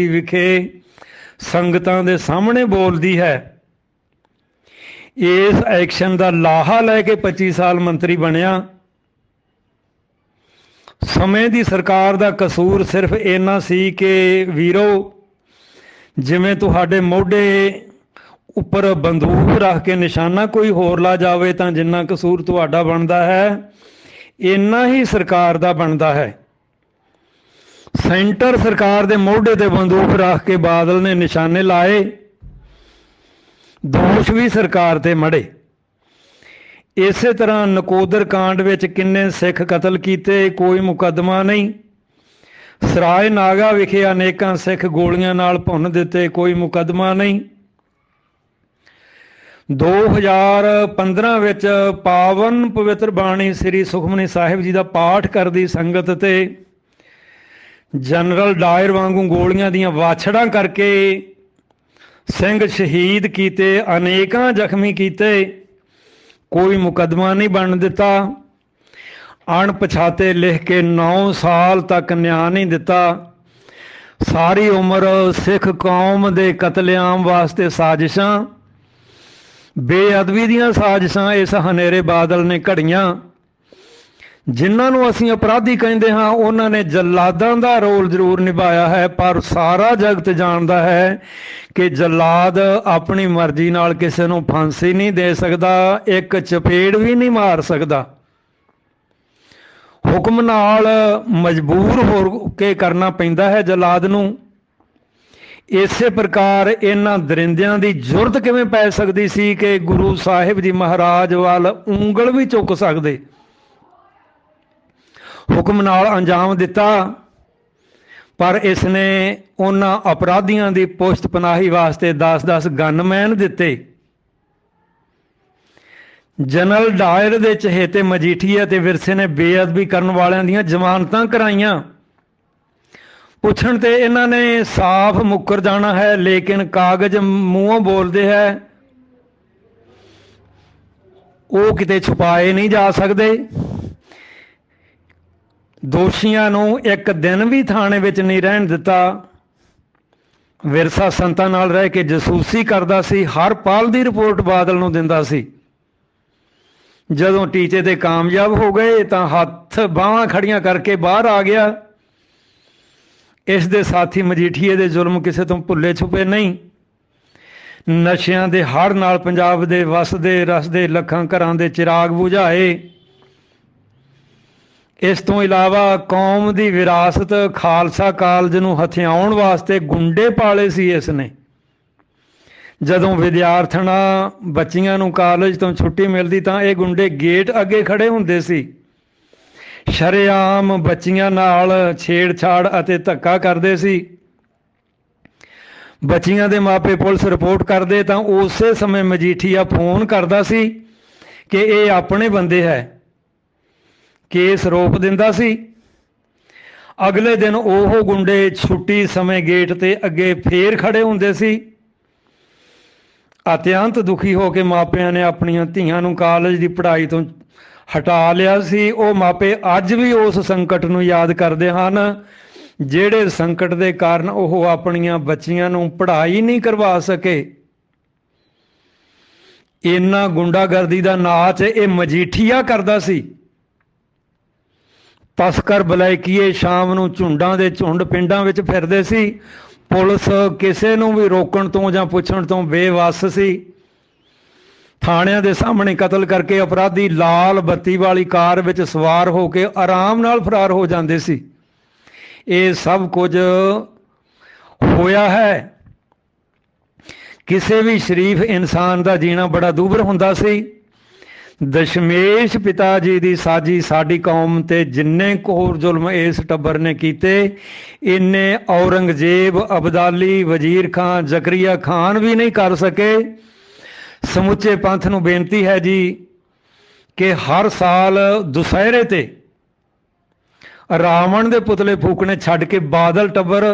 ਵਿਖੇ ਸੰਗਤਾਂ ਦੇ ਸਾਹਮਣੇ ਬੋਲਦੀ ਹੈ। ਇਸ ਐਕਸ਼ਨ ਦਾ ਲਾਹਾ ਲੈ ਕੇ 25 ਸਾਲ ਮੰਤਰੀ ਬਣਿਆ। ਸਮੇਂ ਦੀ ਸਰਕਾਰ ਦਾ ਕਸੂਰ ਸਿਰਫ ਇੰਨਾ ਸੀ ਕਿ ਵੀਰੋ, ਜਿਵੇਂ ਤੁਹਾਡੇ ਮੋਢੇ ਉੱਪਰ ਬੰਦੂਕ ਰੱਖ ਕੇ ਨਿਸ਼ਾਨਾ ਕੋਈ ਹੋਰ ਲਾ ਜਾਵੇ ਤਾਂ ਜਿੰਨਾ ਕਸੂਰ ਤੁਹਾਡਾ ਬਣਦਾ ਹੈ, ਇੰਨਾ ਹੀ ਸਰਕਾਰ ਦਾ ਬਣਦਾ ਹੈ। ਸੈਂਟਰ ਸਰਕਾਰ ਦੇ ਮੋਢੇ ਤੇ ਬੰਦੂਕ ਰੱਖ ਕੇ ਬਾਦਲ ਨੇ ਨਿਸ਼ਾਨੇ ਲਾਏ। ਦੋਸ਼ ਵੀ ਸਰਕਾਰ ਤੇ ਮੜੇ। ਇਸੇ ਤਰ੍ਹਾਂ ਨਕੋਦਰ ਕਾਂਡ ਵਿੱਚ ਕਿੰਨੇ ਸਿੱਖ ਕਤਲ ਕੀਤੇ, ਕੋਈ ਮੁਕੱਦਮਾ ਨਹੀਂ। ਸਰਾਏ ਨਾਗਾ ਵਿਖੇ ਅਨੇਕਾਂ ਸਿੱਖ ਗੋਲੀਆਂ ਨਾਲ ਭੁੰਨ ਦਿੱਤੇ, ਕੋਈ ਮੁਕੱਦਮਾ ਨਹੀਂ। 2015 ਵਿੱਚ ਪਾਵਨ ਪਵਿੱਤਰ ਬਾਣੀ ਸ੍ਰੀ ਸੁਖਮਨੀ ਸਾਹਿਬ ਜੀ ਦਾ ਪਾਠ ਕਰਦੀ ਸੰਗਤ ਤੇ ਜਨਰਲ ਡਾਇਰ ਵਾਂਗੂ ਗੋਲੀਆਂ ਦੀਆਂ ਵਾਛੜਾਂ ਕਰਕੇ ਸਿੰਘ ਸ਼ਹੀਦ ਕੀਤੇ, ਅਨੇਕਾਂ ਜ਼ਖਮੀ ਕੀਤੇ। ਕੋਈ ਮੁਕੱਦਮਾ ਨਹੀਂ ਬਣ ਦਿੱਤਾ। ਅਣਪਛਾਤੇ ਲਿਖ ਕੇ 9 ਸਾਲ ਤੱਕ ਨਿਆਂ ਨਹੀਂ ਦਿੱਤਾ। ਸਾਰੀ ਉਮਰ ਸਿੱਖ ਕੌਮ ਦੇ ਕਤਲੇਆਮ ਵਾਸਤੇ ਸਾਜ਼ਿਸ਼ਾਂ। ਬੇਅਦਬੀ ਦੀਆਂ ਸਾਜ਼ਿਸ਼ਾਂ ਇਸ ਹਨੇਰੇ ਬਾਦਲ ਨੇ ਘੜੀਆਂ। ਜਿਨ੍ਹਾਂ ਨੂੰ ਅਸੀਂ ਅਪਰਾਧੀ ਕਹਿੰਦੇ ਹਾਂ, ਉਹਨਾਂ ਨੇ ਜਲਾਦਾਂ ਦਾ ਰੋਲ ਜ਼ਰੂਰ ਨਿਭਾਇਆ ਹੈ, ਪਰ ਸਾਰਾ ਜਗਤ ਜਾਣਦਾ ਹੈ ਕਿ ਜਲਾਦ ਆਪਣੀ ਮਰਜ਼ੀ ਨਾਲ ਕਿਸੇ ਨੂੰ ਫਾਂਸੀ ਨਹੀਂ ਦੇ ਸਕਦਾ, ਇੱਕ ਚਪੇੜ ਵੀ ਨਹੀਂ ਮਾਰ ਸਕਦਾ। ਹੁਕਮ ਨਾਲ ਮਜਬੂਰ ਹੋ ਕੇ ਕਰਨਾ ਪੈਂਦਾ ਹੈ ਜਲਾਦ ਨੂੰ। ਇਸੇ ਪ੍ਰਕਾਰ ਇਹਨਾਂ ਦਰਿੰਦਿਆਂ ਦੀ ਜ਼ਰੂਰਤ ਕਿਵੇਂ ਪੈ ਸਕਦੀ ਸੀ ਕਿ ਗੁਰੂ ਸਾਹਿਬ ਜੀ ਮਹਾਰਾਜ ਵੱਲ ਉਂਗਲ ਵੀ ਚੁੱਕ ਸਕਦੇ? ਹੁਕਮ ਨਾਲ ਅੰਜਾਮ ਦਿੱਤਾ। ਪਰ ਇਸ ਨੇ ਉਹਨਾਂ ਅਪਰਾਧੀਆਂ ਦੀ ਪੁਸ਼ਤ ਪਨਾਹੀ ਵਾਸਤੇ 10-10 ਗਨਮੈਨ ਦਿੱਤੇ। ਜਨਰਲ ਡਾਇਰ ਦੇ ਚਹੇਤੇ ਮਜੀਠੀਆ ਤੇ ਵਿਰਸੇ ਨੇ ਬੇਅਦਬੀ ਕਰਨ ਵਾਲਿਆਂ ਦੀਆਂ ਜ਼ਮਾਨਤਾਂ ਕਰਾਈਆਂ। ਪੁੱਛਣ ਤੇ ਇਹਨਾਂ ਨੇ, ਸਾਫ਼ ਮੁੱਕਰ ਜਾਣਾ ਹੈ, ਲੇਕਿਨ ਕਾਗਜ਼ ਮੂੰਹੋਂ ਬੋਲਦੇ ਹੈ। ਉਹ ਕਿਤੇ ਛੁਪਾਏ ਨਹੀਂ ਜਾ ਸਕਦੇ। ਦੋਸ਼ੀਆਂ ਨੂੰ ਇੱਕ ਦਿਨ ਵੀ ਥਾਣੇ ਵਿੱਚ ਨਹੀਂ ਰਹਿਣ ਦਿੱਤਾ। ਵਿਰਸਾ ਸੰਤਾਂ ਨਾਲ ਰਹਿ ਕੇ ਜਸੂਸੀ ਕਰਦਾ ਸੀ, ਹਰ ਪਾਲ ਦੀ ਰਿਪੋਰਟ ਬਾਦਲ ਨੂੰ ਦਿੰਦਾ ਸੀ। ਜਦੋਂ ਟੀਚੇ ਤੇ ਕਾਮਯਾਬ ਹੋ ਗਏ ਤਾਂ ਹੱਥ ਬਾਹਾਂ ਖੜੀਆਂ ਕਰਕੇ ਬਾਹਰ ਆ ਗਿਆ। ਇਸ ਦੇ ਸਾਥੀ ਮਜੀਠੀਏ ਦੇ ਜ਼ੁਲਮ ਕਿਸੇ ਤੋਂ ਭੁੱਲੇ ਛੁਪੇ ਨਹੀਂ। ਨਸ਼ਿਆਂ ਦੇ ਹੜ ਨਾਲ ਪੰਜਾਬ ਦੇ ਵਸਦੇ, ਰਸਦੇ, ਲੱਖਾਂ ਘਰਾਂ ਦੇ ਚਿਰਾਗ ਬੁਝਾਏ। ਇਸ ਤੋਂ ਇਲਾਵਾ ਕੌਮ ਦੀ ਵਿਰਾਸਤ ਖਾਲਸਾ ਕਾਲਜ ਨੂੰ ਹਥਿਆਉਣ ਵਾਸਤੇ ਗੁੰਡੇ ਪਾਲੇ ਸੀ ਇਸ ਨੇ ਜਦੋਂ ਵਿਦਿਆਰਥਣਾ ਬੱਚੀਆਂ ਨੂੰ ਕਾਲਜ ਤੋਂ ਛੁੱਟੀ ਮਿਲਦੀ ਤਾਂ ਇਹ ਗੁੰਡੇ ਗੇਟ ਅੱਗੇ ਖੜੇ ਹੁੰਦੇ ਸੀ। ਸ਼ਰੇਆਮ ਬੱਚੀਆਂ ਨਾਲ ਛੇੜਛਾੜ ਅਤੇ ਧੱਕਾ ਕਰਦੇ ਸੀ। ਬੱਚੀਆਂ ਦੇ ਮਾਪੇ ਪੁਲਿਸ ਰਿਪੋਰਟ ਕਰਦੇ ਤਾਂ ਉਸੇ ਸਮੇਂ ਮਜੀਠੀਆ ਫੋਨ ਕਰਦਾ ਸੀ ਕਿ ਇਹ ਆਪਣੇ ਬੰਦੇ ਹੈ। ਕੇਸ ਰੋਪ ਦਿੰਦਾ ਸੀ। ਅਗਲੇ ਦਿਨ ਉਹ ਗੁੰਡੇ ਛੁੱਟੀ ਸਮੇਂ ਗੇਟ ਤੇ ਅੱਗੇ ਫੇਰ ਖੜੇ ਹੁੰਦੇ ਸੀ। ਅਤਿਅੰਤ ਦੁਖੀ ਹੋ ਕੇ ਮਾਪਿਆਂ ਨੇ ਆਪਣੀਆਂ ਧੀਆਂ ਨੂੰ ਕਾਲਜ ਦੀ ਪੜ੍ਹਾਈ ਤੋਂ ਹਟਾ ਲਿਆ ਸੀ। ਉਹ ਮਾਪੇ ਅੱਜ ਵੀ ਉਸ ਸੰਕਟ ਨੂੰ ਯਾਦ ਕਰਦੇ ਹਨ, ਜਿਹੜੇ ਸੰਕਟ ਦੇ ਕਾਰਨ ਉਹ ਆਪਣੀਆਂ ਬੱਚੀਆਂ ਨੂੰ ਪੜ੍ਹਾਈ ਨਹੀਂ ਕਰਵਾ ਸਕੇ। ਇੰਨਾ ਗੁੰਡਾਗਰਦੀ ਦਾ ਨਾਚ ਇਹ ਮਜੀਠੀਆ ਕਰਦਾ ਸੀ। ਤਸਕਰ ਬਲੈਕੀਏ ਸ਼ਾਮ ਨੂੰ ਝੁੰਡਾਂ ਦੇ ਝੁੰਡ ਪਿੰਡਾਂ ਵਿੱਚ ਫਿਰਦੇ ਸੀ। ਪੁਲਿਸ ਕਿਸੇ ਨੂੰ ਵੀ ਰੋਕਣ ਤੋਂ ਜਾਂ ਪੁੱਛਣ ਤੋਂ ਬੇਵੱਸ ਸੀ। ਥਾਣਿਆਂ ਦੇ ਸਾਹਮਣੇ ਕਤਲ ਕਰਕੇ ਅਪਰਾਧੀ ਲਾਲ ਬੱਤੀ ਵਾਲੀ ਕਾਰ ਵਿੱਚ ਸਵਾਰ ਹੋ ਕੇ ਆਰਾਮ ਨਾਲ ਫਰਾਰ ਹੋ ਜਾਂਦੇ ਸੀ। ਇਹ ਸਭ ਕੁਝ ਹੋਇਆ ਹੈ। ਕਿਸੇ ਵੀ ਸ਼ਰੀਫ ਇਨਸਾਨ ਦਾ ਜੀਣਾ ਬੜਾ ਦੂਬਰ ਹੁੰਦਾ ਸੀ। ਦਸ਼ਮੇਸ਼ ਪਿਤਾ ਜੀ ਦੀ ਸਾਜੀ ਸਾਡੀ ਕੌਮ ਤੇ ਜਿੰਨੇ ਕੋਰ ਜ਼ੁਲਮ ਇਸ ਟੱਬਰ ਨੇ ਕੀਤੇ, ਇੰਨੇ ਔਰੰਗਜ਼ੇਬ, ਅਬਦਾਲੀ, ਵਜ਼ੀਰ ਖਾਨ, ਜ਼ਕਰੀਆ ਖਾਨ ਵੀ ਨਹੀਂ ਕਰ ਸਕੇ। ਸਮੁੱਚੇ ਪੰਥ ਨੂੰ ਬੇਨਤੀ ਹੈ ਜੀ ਕਿ ਹਰ ਸਾਲ ਦੁਸਹਿਰੇ ਤੇ ਰਾਵਣ ਦੇ ਪੁਤਲੇ ਫੂਕਣੇ ਛੱਡ ਕੇ ਬਾਦਲ ਟੱਬਰ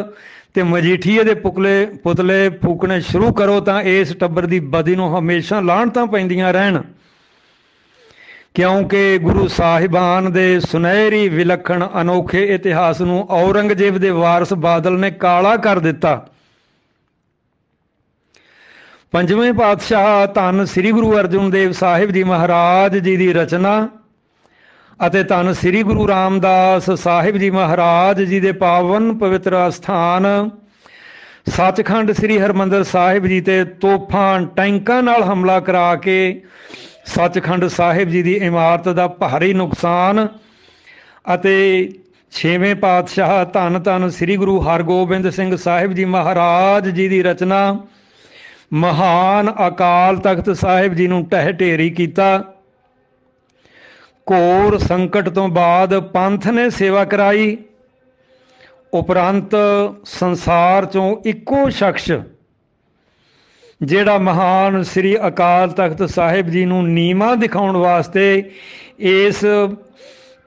ਤੇ ਮਜੀਠੀਏ ਦੇ ਪੁਤਲੇ ਪੁਤਲੇ ਫੂਕਣੇ ਸ਼ੁਰੂ ਕਰੋ ਤਾਂ ਇਸ ਟੱਬਰ ਦੀ ਬਦੀ ਨੂੰ ਹਮੇਸ਼ਾ ਲਾਹਣਤਾਂ ਪੈਂਦੀਆਂ ਰਹਿਣ। ਕਿਉਂਕਿ ਗੁਰੂ ਸਾਹਿਬਾਨ ਦੇ ਸੁਨਹਿਰੀ ਵਿਲੱਖਣ ਅਨੋਖੇ ਇਤਿਹਾਸ ਨੂੰ ਔਰੰਗਜ਼ੇਬ ਦੇ ਵਾਰਿਸ ਬਾਦਲ ਨੇ ਕਾਲਾ ਕਰ ਦਿੱਤਾ। ਪੰਜਵੇਂ ਪਾਤਸ਼ਾਹ ਧੰਨ ਸ੍ਰੀ ਗੁਰੂ ਅਰਜਨ ਦੇਵ ਸਾਹਿਬ ਜੀ ਮਹਾਰਾਜ ਜੀ ਦੀ ਰਚਨਾ ਅਤੇ ਧੰਨ ਸ੍ਰੀ ਗੁਰੂ ਰਾਮਦਾਸ ਸਾਹਿਬ ਜੀ ਮਹਾਰਾਜ ਜੀ ਦੇ ਪਾਵਨ ਪਵਿੱਤਰ ਅਸਥਾਨ, ਸੱਚਖੰਡ ਸ੍ਰੀ ਹਰਮੰਦਰ ਸਾਹਿਬ ਜੀ ਤੇ ਤੋਫਾਂ ਟੈਂਕਾਂ ਨਾਲ ਹਮਲਾ ਕਰਾ ਕੇ ਸੱਚਖੰਡ ਸਾਹਿਬ ਜੀ ਦੀ ਇਮਾਰਤ ਦਾ ਭਾਰੀ ਨੁਕਸਾਨ ਅਤੇ ਛੇਵੇਂ ਪਾਤਸ਼ਾਹ ਧੰਨ ਧੰਨ ਸ੍ਰੀ ਗੁਰੂ ਹਰਗੋਬਿੰਦ ਸਿੰਘ ਸਾਹਿਬ ਜੀ ਮਹਾਰਾਜ ਜੀ ਦੀ ਰਚਨਾ ਮਹਾਨ ਅਕਾਲ ਤਖਤ ਸਾਹਿਬ ਜੀ ਨੂੰ ਟਹਿ ਢੇਰੀ ਕੀਤਾ। ਘੋਰ ਸੰਕਟ ਤੋਂ ਬਾਅਦ ਪੰਥ ਨੇ ਸੇਵਾ ਕਰਾਈ। ਉਪਰੰਤ ਸੰਸਾਰ ਚੋਂ ਇੱਕੋ ਸ਼ਖਸ ਜਿਹੜਾ ਮਹਾਨ ਸ੍ਰੀ ਅਕਾਲ ਤਖਤ ਸਾਹਿਬ ਜੀ ਨੂੰ ਨੀਮਾ ਦਿਖਾਉਣ ਵਾਸਤੇ ਇਸ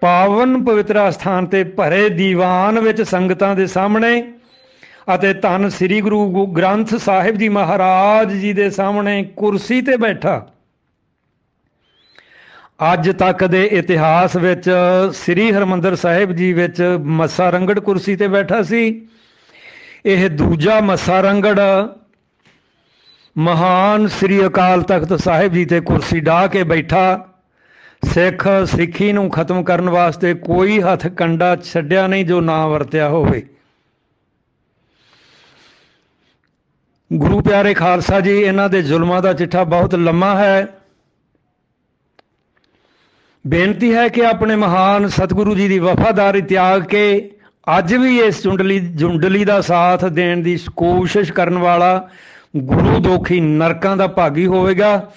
ਪਾਵਨ ਪਵਿੱਤਰ ਸਥਾਨ ਤੇ ਭਰੇ ਦੀਵਾਨ ਵਿੱਚ ਸੰਗਤਾਂ ਦੇ ਸਾਹਮਣੇ ਅਤੇ ਧੰਨ ਸ੍ਰੀ ਗੁਰੂ ਗ੍ਰੰਥ ਸਾਹਿਬ ਜੀ ਮਹਾਰਾਜ ਜੀ ਦੇ ਸਾਹਮਣੇ ਕੁਰਸੀ ਤੇ ਬੈਠਾ। ਅੱਜ ਤੱਕ ਦੇ ਇਤਿਹਾਸ ਵਿੱਚ ਸ੍ਰੀ ਹਰਮੰਦਰ ਸਾਹਿਬ ਜੀ ਵਿੱਚ ਮੱਸਾ ਰੰਗੜ ਕੁਰਸੀ ਤੇ ਬੈਠਾ ਸੀ। ਇਹ ਦੂਜਾ ਮੱਸਾ ਰੰਗੜ ਮਹਾਨ ਸ੍ਰੀ ਅਕਾਲ ਤਖਤ ਸਾਹਿਬ ਜੀ ਤੇ ਕੁਰਸੀ ਢਾ ਕੇ ਬੈਠਾ, ਸਿੱਖ ਸਿੱਖੀ ਨੂੰ ਖਤਮ ਕਰਨ ਵਾਸਤੇ ਕੋਈ ਹੱਥ ਕੰਡਾ ਛੱਡਿਆ ਨਹੀਂ ਜੋ ਨਾ ਵਰਤਿਆ ਹੋਵੇ। ਗੁਰੂ ਪਿਆਰੇ ਖਾਲਸਾ ਜੀ, ਇਹਨਾਂ ਦੇ ਜ਼ੁਲਮਾਂ ਦਾ ਚਿੱਠਾ ਬਹੁਤ ਲੰਮਾ ਹੈ। ਬੇਨਤੀ ਹੈ ਕਿ ਆਪਣੇ ਮਹਾਨ ਸਤਿਗੁਰੂ ਜੀ ਦੀ ਵਫਾਦਾਰੀ ਤਿਆਗ ਕੇ ਅੱਜ ਵੀ ਇਸ ਜੁੰਡਲੀ ਜੁੰਡਲੀ ਦਾ ਸਾਥ ਦੇਣ ਦੀ ਕੋਸ਼ਿਸ਼ ਕਰਨ ਵਾਲਾ ਗੁਰੂ ਦੋਖੀ ਨਰਕਾਂ ਦਾ ਭਾਗੀ ਹੋਵੇਗਾ,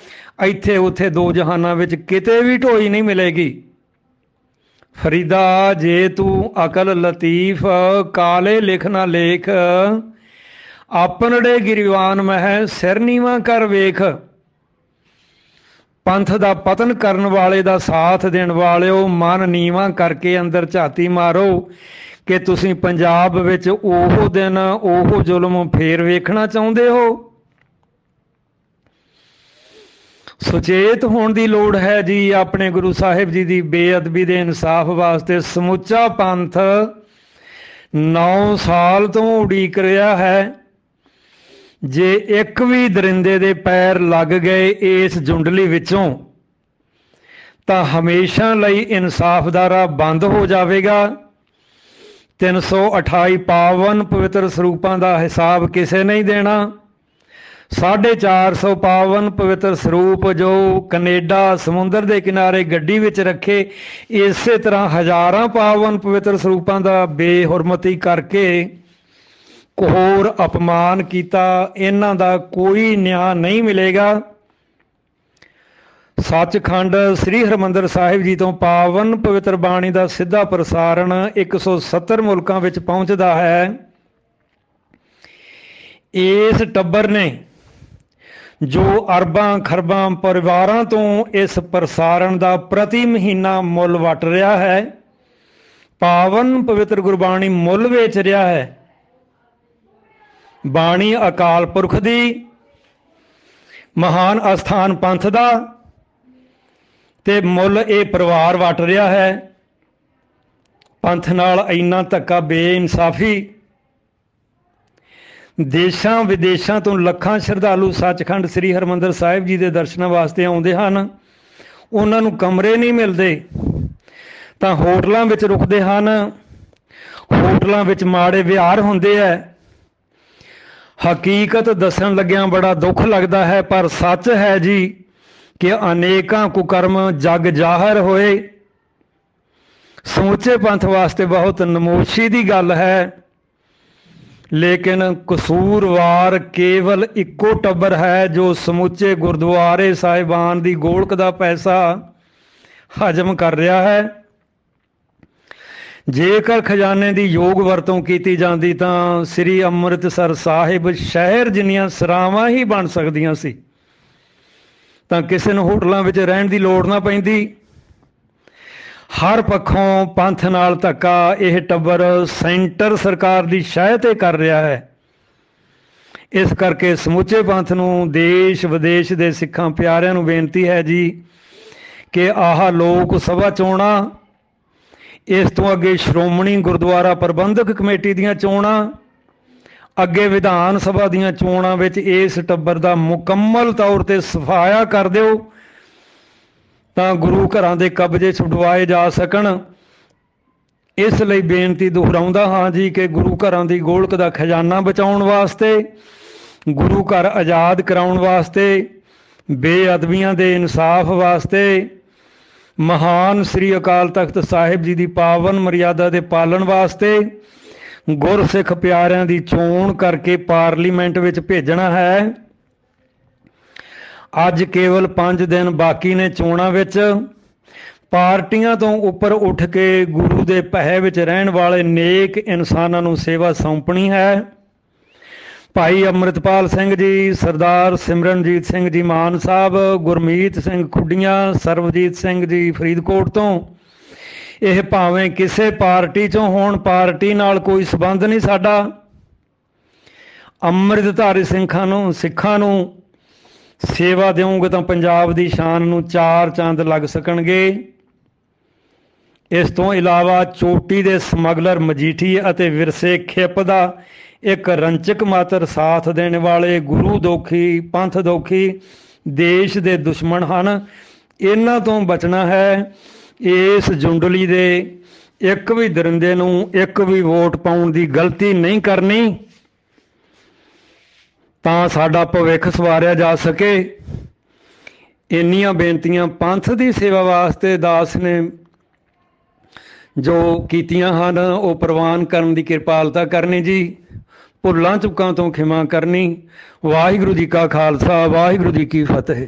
ਇੱਥੇ ਉੱਥੇ ਦੋ ਜਹਾਨਾਂ ਵਿੱਚ ਕਿਤੇ ਵੀ ਢੋਈ ਨਹੀਂ ਮਿਲੇਗੀ। ਫਰੀਦਾ, ਜੇ ਤੂੰ ਅਕਲ ਲਤੀਫ, ਕਾਲੇ ਲਿਖਣਾ ਲੇਖ ਆਪਣੜੇ ਗਿਰਵਾਨ ਮਹਿ, ਸਿਰ ਨੀਵਾ ਕਰ ਵੇਖ। ਪੰਥ ਦਾ ਪਤਨ ਕਰਨ ਵਾਲੇ ਦਾ ਸਾਥ ਦੇਣ ਵਾਲਿਓ, ਮਨ ਨੀਵਾ ਕਰਕੇ ਅੰਦਰ ਝਾਤੀ ਮਾਰੋ, ਕਿ ਤੁਸੀਂ ਪੰਜਾਬ ਵਿੱਚ ਉਹ ਦਿਨ, ਉਹ ਜ਼ੁਲਮ ਫੇਰ ਵੇਖਣਾ ਚਾਹੁੰਦੇ ਹੋ। ਸੁਚੇਤ ਹੋਣ ਦੀ ਲੋੜ ਹੈ ਜੀ ਆਪਣੇ ਗੁਰੂ ਸਾਹਿਬ ਜੀ ਦੀ ਬੇਅਦਬੀ ਦੇ ਇਨਸਾਫ ਵਾਸਤੇ। ਸਮੁੱਚਾ ਪੰਥ 9 ਸਾਲ ਤੋਂ ਉਡੀਕ ਰਿਹਾ ਹੈ। ਜੇ ਇੱਕ ਵੀ ਦਰਿੰਦੇ ਦੇ ਪੈਰ ਲੱਗ ਗਏ ਇਸ ਜੁੰਡਲੀ ਵਿੱਚੋਂ, ਤਾਂ ਹਮੇਸ਼ਾ ਲਈ ਇਨਸਾਫ ਦਾ ਰਾਹ ਬੰਦ ਹੋ ਜਾਵੇਗਾ। 328 ਪਾਵਨ ਪਵਿੱਤਰ ਸਰੂਪਾਂ ਦਾ ਹਿਸਾਬ ਕਿਸੇ ਨਹੀਂ ਦੇਣਾ। 450 ਪਾਵਨ ਪਵਿੱਤਰ ਸਰੂਪ ਜੋ ਕੈਨੇਡਾ ਸਮੁੰਦਰ ਦੇ ਕਿਨਾਰੇ ਗੱਡੀ ਵਿੱਚ ਰੱਖੇ, ਇਸੇ ਤਰ੍ਹਾਂ ਹਜ਼ਾਰਾਂ ਪਾਵਨ ਪਵਿੱਤਰ ਸਰੂਪਾਂ ਦਾ ਬੇਹਰਮਤੀ ਕਰਕੇ ਕੋਹਰ ਅਪਮਾਨ ਕੀਤਾ, ਇਹਨਾਂ ਦਾ ਕੋਈ ਨਿਆਂ ਨਹੀਂ ਮਿਲੇਗਾ। ਸੱਚਖੰਡ ਸ੍ਰੀ ਹਰਮੰਦਰ ਸਾਹਿਬ ਜੀ ਤੋਂ ਪਾਵਨ ਪਵਿੱਤਰ ਬਾਣੀ ਦਾ ਸਿੱਧਾ ਪ੍ਰਸਾਰਣ 170 ਮੁਲਕਾਂ ਵਿੱਚ ਪਹੁੰਚਦਾ ਹੈ। ਇਸ ਟੱਬਰ ਨੇ ਜੋ ਅਰਬਾਂ ਖਰਬਾਂ ਪਰਿਵਾਰਾਂ ਤੋਂ ਇਸ ਪ੍ਰਸਾਰਣ ਦਾ ਪ੍ਰਤੀ ਮਹੀਨਾ ਮੁੱਲ ਵਟ ਰਿਹਾ ਹੈ, ਪਾਵਨ ਪਵਿੱਤਰ ਗੁਰਬਾਣੀ ਮੁੱਲ ਵੇਚ ਰਿਹਾ ਹੈ। ਬਾਣੀ ਅਕਾਲ ਪੁਰਖ ਦੀ ਮਹਾਨ ਅਸਥਾਨ ਪੰਥ ਦਾ ਤੇ ਮੁੱਲ ਇਹ ਪਰਿਵਾਰ ਵਟ ਰਿਹਾ ਹੈ। ਪੰਥ ਨਾਲ ਇੰਨਾ ਧੱਕਾ ਬੇਇਨਸਾਫੀ ਦੇਸ਼ਾਂ ਵਿਦੇਸ਼ਾਂ ਤੋਂ ਲੱਖਾਂ ਸ਼ਰਧਾਲੂ ਸੱਚਖੰਡ ਸ੍ਰੀ ਹਰਮੰਦਰ ਸਾਹਿਬ ਜੀ ਦੇ ਦਰਸ਼ਨਾਂ ਵਾਸਤੇ ਆਉਂਦੇ ਹਨ। ਉਹਨਾਂ ਨੂੰ ਕਮਰੇ ਨਹੀਂ ਮਿਲਦੇ, ਤਾਂ ਹੋਟਲਾਂ ਵਿੱਚ ਰੁਕਦੇ ਹਨ। ਹੋਟਲਾਂ ਵਿੱਚ ਮਾੜੇ ਵਿਹਾਰ ਹੁੰਦੇ ਐ। ਹਕੀਕਤ ਦੱਸਣ ਲੱਗਿਆਂ ਬੜਾ ਦੁੱਖ ਲੱਗਦਾ ਹੈ, ਪਰ ਸੱਚ ਹੈ ਜੀ ਕਿ ਅਨੇਕਾਂ ਕੁਕਰਮ ਜਗ ਜ਼ਾਹਰ ਹੋਏ। ਸਮੁੱਚੇ ਪੰਥ ਵਾਸਤੇ ਬਹੁਤ ਨਮੋਸ਼ੀ ਦੀ ਗੱਲ ਹੈ। ਲੇਕਿਨ ਕਸੂਰਵਾਰ ਕੇਵਲ ਇੱਕੋ ਟੱਬਰ ਹੈ ਜੋ ਸਮੁੱਚੇ ਗੁਰਦੁਆਰੇ ਸਾਹਿਬਾਨ ਦੀ ਗੋਲਕ ਦਾ ਪੈਸਾ ਹਜਮ ਕਰ ਰਿਹਾ ਹੈ। ਜੇਕਰ ਖਜ਼ਾਨੇ ਦੀ ਯੋਗ ਵਰਤੋਂ ਕੀਤੀ ਜਾਂਦੀ ਤਾਂ ਸ੍ਰੀ ਅੰਮ੍ਰਿਤਸਰ ਸਾਹਿਬ ਸ਼ਹਿਰ ਜਿੰਨੀਆਂ ਸਰਾਵਾਂ ਹੀ ਬਣ ਸਕਦੀਆਂ ਸੀ। ਤਾਂ ਕਿਸੇ ਨੂੰ ਹੋਟਲਾਂ ਵਿੱਚ ਰਹਿਣ ਦੀ ਲੋੜ ਨਾ ਪੈਂਦੀ। ਹਰ ਪੱਖੋਂ ਪੰਥ ਨਾਲ ਧੱਕਾ, ਇਹ ਟੱਬਰ ਸੈਂਟਰ ਸਰਕਾਰ ਦੀ ਸ਼ਾਇ ਤੇ ਕਰ ਰਿਹਾ ਹੈ। ਇਸ ਕਰਕੇ ਸਮੁੱਚੇ ਪੰਥ ਨੂੰ ਦੇਸ਼ ਵਿਦੇਸ਼ ਦੇ ਸਿੱਖਾਂ ਪਿਆਰਿਆਂ ਨੂੰ ਬੇਨਤੀ ਹੈ ਜੀ ਕਿ ਆਹ ਲੋਕ ਸਭਾ ਚੋਣਾਂ, ਇਸ ਤੋਂ ਅੱਗੇ ਸ਼੍ਰੋਮਣੀ ਗੁਰਦੁਆਰਾ ਪ੍ਰਬੰਧਕ ਕਮੇਟੀ ਦੀਆਂ ਚੋਣਾਂ, ਅੱਗੇ ਵਿਧਾਨ ਸਭਾ ਦੀਆਂ ਚੋਣਾਂ ਵਿੱਚ ਇਸ ਟੱਬਰ ਦਾ ਮੁਕੰਮਲ ਤੌਰ ਤੇ ਸਫਾਇਆ ਕਰ ਦਿਓ। ਤਾਂ ਗੁਰੂ ਘਰਾਂ ਦੇ ਕਬਜ਼ੇ ਛੁਡਵਾਏ ਜਾ ਸਕਣ। ਇਸ ਲਈ ਬੇਨਤੀ ਦੁਹਰਾਉਂਦਾ ਹਾਂ ਜੀ ਕਿ ਗੁਰੂ ਘਰਾਂ ਦੀ ਗੋਲਕ ਦਾ ਖਜ਼ਾਨਾ ਬਚਾਉਣ ਵਾਸਤੇ, ਗੁਰੂ ਘਰ ਆਜ਼ਾਦ ਕਰਾਉਣ ਵਾਸਤੇ, ਬੇਅਦਬੀਆਂ ਦੇ ਇਨਸਾਫ ਵਾਸਤੇ, ਮਹਾਨ ਸ੍ਰੀ ਅਕਾਲ ਤਖਤ ਸਾਹਿਬ ਜੀ ਦੀ ਪਾਵਨ ਮਰਿਆਦਾ ਦੇ ਪਾਲਣ ਵਾਸਤੇ, ਗੁਰਸਿੱਖ ਪਿਆਰਿਆਂ ਦੀ ਚੋਣ ਕਰਕੇ ਪਾਰਲੀਮੈਂਟ ਵਿੱਚ ਭੇਜਣਾ ਹੈ। ਅੱਜ ਕੇਵਲ 5 ਦਿਨ ਬਾਕੀ ਨੇ ਚੋਣਾਂ ਵਿੱਚ। ਪਾਰਟੀਆਂ ਤੋਂ ਉੱਪਰ ਉੱਠ ਕੇ ਗੁਰੂ ਦੇ ਪਹਿ ਵਿੱਚ ਰਹਿਣ ਵਾਲੇ ਨੇਕ ਇਨਸਾਨਾਂ ਨੂੰ ਸੇਵਾ ਸੌਂਪਣੀ ਹੈ। ਭਾਈ ਅਮਰਿਤਪਾਲ ਸਿੰਘ ਜੀ, ਸਰਦਾਰ ਸਿਮਰਨਜੀਤ ਸਿੰਘ ਜੀ ਮਾਨ ਸਾਹਿਬ, ਗੁਰਮੀਤ ਸਿੰਘ ਖੁੱਡੀਆਂ ਸਰਵਜੀਤ ਸਿੰਘ ਜੀ ਫਰੀਦਕੋਟ ਤੋਂ। ਇਹ ਭਾਵੇਂ ਕਿਸੇ ਪਾਰਟੀ ਚੋਂ ਹੋਣ, ਪਾਰਟੀ ਨਾਲ ਕੋਈ ਸਬੰਧ ਨਹੀਂ ਸਾਡਾ। ਅੰਮ੍ਰਿਤਧਾਰੀ ਸਿੰਘਾਂ ਨੂੰ, ਸਿੱਖਾਂ ਨੂੰ ਸੇਵਾ ਦੇਵੋਗੇ ਤਾਂ ਪੰਜਾਬ ਦੀ ਸ਼ਾਨ ਨੂੰ ਚਾਰ ਚੰਦ ਲੱਗ ਸਕਣਗੇ। ਇਸ ਤੋਂ ਇਲਾਵਾ ਚੋਟੀ ਦੇ ਸਮਗਲਰ ਮਜੀਠੀ ਅਤੇ ਵਿਰਸੇ ਖਿਪ ਦਾ ਇੱਕ ਰੰਚਕ ਮਾਤਰ ਸਾਥ ਦੇਣ ਵਾਲੇ ਗੁਰੂ ਦੋਖੀ, ਪੰਥ ਦੋਖੀ, ਦੇਸ਼ ਦੇ ਦੁਸ਼ਮਣ ਹਨ। ਇਹਨਾਂ ਤੋਂ ਬਚਣਾ ਹੈ ਇਸ ਜੁੰਡਲੀ ਦੇ। ਇੱਕ ਵੀ ਦਰਿੰਦੇ ਨੂੰ ਇੱਕ ਵੀ ਵੋਟ ਪਾਉਣ ਦੀ ਗਲਤੀ ਨਹੀਂ ਕਰਨੀ। ਤਾਂ ਸਾਡਾ ਭਵਿੱਖ ਸਵਾਰਿਆ ਜਾ ਸਕੇ। ਇੰਨੀਆਂ ਬੇਨਤੀਆਂ ਪੰਥ ਦੀ ਸੇਵਾ ਵਾਸਤੇ ਦਾਸ ਨੇ ਜੋ ਕੀਤੀਆਂ ਹਨ, ਉਹ ਪ੍ਰਵਾਨ ਕਰਨ ਦੀ ਕਿਰਪਾਲਤਾ ਕਰਨੀ ਜੀ। ਭੁੱਲਾਂ ਚੁੱਕਾਂ ਤੋਂ ਖਿਮਾ ਕਰਨੀ। ਵਾਹਿਗੁਰੂ ਜੀ ਕਾ ਖਾਲਸਾ, ਵਾਹਿਗੁਰੂ ਜੀ ਕੀ ਫਤਿਹ।